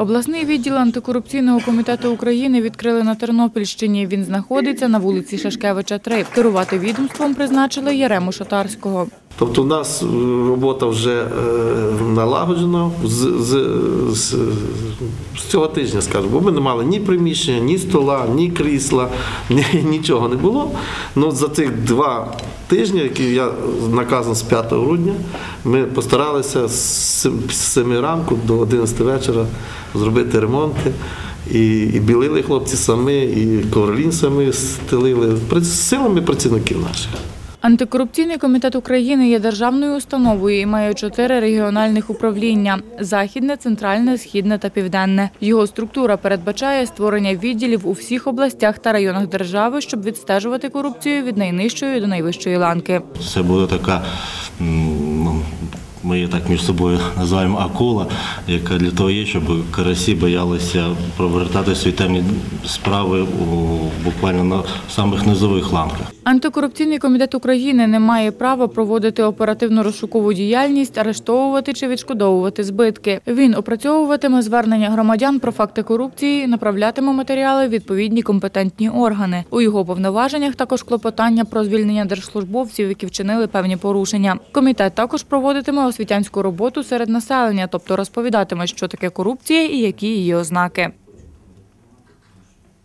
Обласний відділ антикорупційного комітету України відкрили на Тернопільщині. Він знаходиться на вулиці Шашкевича 3. Керувати відомством призначили Ярему Шотарського. Тобто, в нас робота вже е, налагоджена з, з, з, з цього тижня, скажімо, бо ми не мали ні приміщення, ні стола, ні крісла, ні, нічого не було. Ну за цих два тижні, які я наказан з 5 грудня, ми постаралися з 7 ранку до 11 вечора зробити ремонти. І, і білили хлопці самі, і ковролін самі стелили силами працівників наших. Антикорупційний комітет України є державною установою і має чотири регіональних управління: західне, центральне, східне та південне. Його структура передбачає створення відділів у всіх областях та районах держави, щоб відстежувати корупцію від найнижчої до найвищої ланки. Це буде така, ми її так між собою називаємо акула, яка для того є, щоб карасі боялися провертати свої темні справи у, буквально на самих низових ланках. Антикорупційний комітет України не має права проводити оперативно-розшукову діяльність, арештовувати чи відшкодовувати збитки. Він опрацьовуватиме звернення громадян про факти корупції, направлятиме матеріали відповідні компетентні органи. У його повноваженнях також клопотання про звільнення держслужбовців, які вчинили певні порушення. Комітет також проводитиме освітянську роботу серед населення, тобто розповідатиме, що таке корупція і які її ознаки.